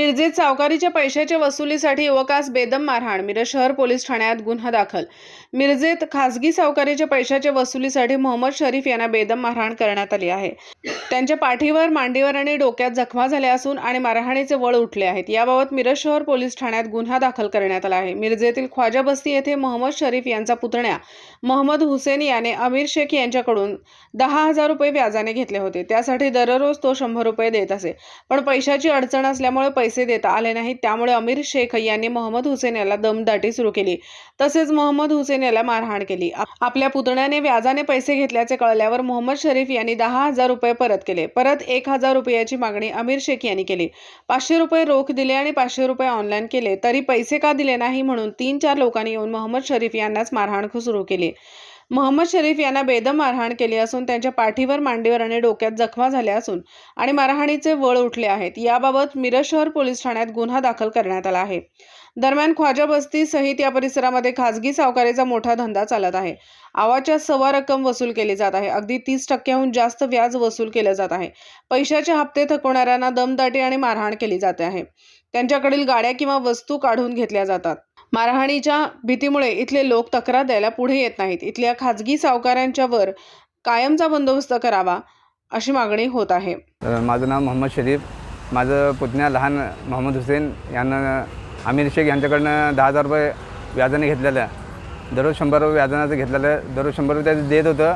मिरजेत सावकारीच्या पैशाच्या वसुलीसाठी युवकास बेदम मारहाण मिरज शहर पोलीस ठाण्यात गुन्हा दाखल. मिरजेत खासगी सावकारीच्या पैशाच्या वसुलीसाठी मोहम्मद शरीफ यांना बेदम मारहाण करण्यात आली आहे. त्यांच्या पाठीवर मांडीवर आणि डोक्यात जखमा झाल्या असून आणि मारहाणीचे वळ उठले आहेत. याबाबत मिरज शहर पोलीस ठाण्यात गुन्हा दाखल करण्यात आला आहे. मिरजेतील ख्वाजा बस्ती येथे मोहम्मद शरीफ यांचा पुतण्या मोहम्मद हुसेन याने अमीर शेख यांच्याकडून दहा हजार रुपये व्याजाने घेतले होते. त्यासाठी दररोज तो शंभर रुपये देत असे. पण पैशाची अडचण असल्यामुळे पैसे देता आले नाहीत. त्यामुळे अमीर शेख यांनी मोहम्मद हुसेन याला दमदाटी सुरू केली. तसेच मोहम्मद हुसेन याला मारहाण केली. आपल्या पुतण्याने व्याजाने पैसे घेतल्याचे कळल्यावर मोहम्मद शरीफ यांनी दहा हजार रुपये परत केले. परत एक हजार रुपयाची मागणी अमीर शेख यांनी केली. पाचशे रुपये रोख दिले आणि पाचशे रुपये ऑनलाईन केले. तरी पैसे का दिले नाही म्हणून तीन चार लोकांनी येऊन मोहम्मद शरीफ यांनाच मारहाण सुरू केली. मोहम्मद शरीफ यांना बेदम मारहाण केली असून त्यांच्या पाठीवर मांडीवर आणि डोक्यात जखमा झाल्या असून आणि मारहाणीचे वळ उठले आहेत. याबाबत मिरज शहर पोलीस ठाण्यात गुन्हा दाखल करण्यात आला आहे. दरम्यान ख्वाजा बस्ती सहित या परिसरामध्ये खासगी सावकारीचा मोठा धंदा चालत आहे. आवाच्या सवा रक्कम वसूल केली जात आहे. अगदी तीस टक्क्याहून जास्त व्याज वसूल केलं जात आहे. पैशाचे हप्ते थकवणाऱ्यांना दमदाटी आणि मारहाण केली जाते आहे. त्यांच्याकडील गाड्या किंवा वस्तू काढून घेतल्या जातात. मारहाणीच्या भीतीमुळे इथले लोक तक्रार द्यायला पुढे येत नाहीत. इथल्या खाजगी सावकारांच्या वर कायमचा बंदोबस्त करावा अशी मागणी होत आहे. माझं नाव मोहम्मद शरीफ. माझं पुतण्या लहान मोहम्मद हुसेन यांना आमिर शेख यांच्याकडनं दहा हजार रुपये व्याजाने घेतलेलं. दररोज शंभर रुपये व्याजानाचं घेतलेलं. दररोज शंभर रुपये त्याचं देत होतं.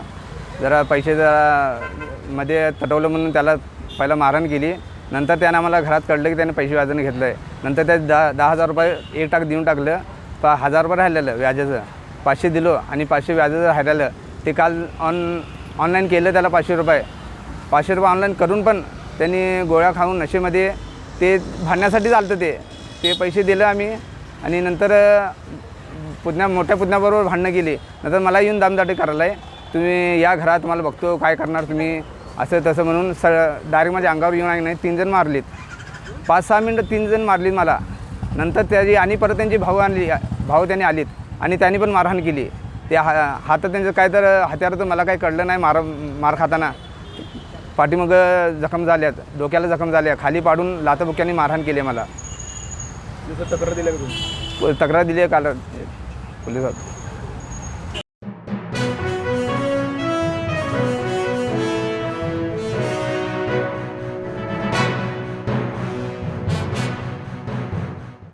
जरा पैसे जरा मध्ये तटवलं म्हणून त्याला पहिला मारहाण केली. नंतर त्यानं आम्हाला घरात कळलं की त्याने पैसे व्याजाने घेतलं आहे नंतर त्या दहा दहा हजार रुपये एक टाक देऊन टाकलं. पा हजार रुपये राहिलेलं व्याजाचं. पाचशे दिलो आणि पाचशे व्याजाचं राहिलेलं. ते काल ऑन ऑनलाईन केलं त्याला पाचशे रुपये. पाचशे रुपये ऑनलाईन करून पण त्यांनी गोळ्या खाऊन नशेमध्ये ते भांडण्यासाठी चालतं ते. ते पैसे दिलं आम्ही आणि नंतर पुतण्या मोठ्या पुतण्याबरोबर भांडणं केली. नंतर मला येऊन दामदाटी करायला आहे तुम्ही या घरात तुम्हाला बघतो काय करणार तुम्ही. असं तसं म्हणून स डायरेक्ट माझ्या अंगावर येऊन नाही तीन जण मारलीत. पाच सहा मिनटं तीन जण मारलीत मला. नंतर त्याची आणि परत त्यांची भाऊ आणली भाऊ त्यांनी आलीत आणि त्यांनी पण मारहाण केली. ते हा हातात त्यांचं काय तर हत्यार तर मला काही कळलं नाही मार मार खाताना. पाठीमग जखम झाल्यात डोक्याला जखम झाल्या. खाली पाडून लाथबुक्याने मारहाण केली मला. तक्रार तुम्ही? तक्रार दिली आहे काल. पोलिसात.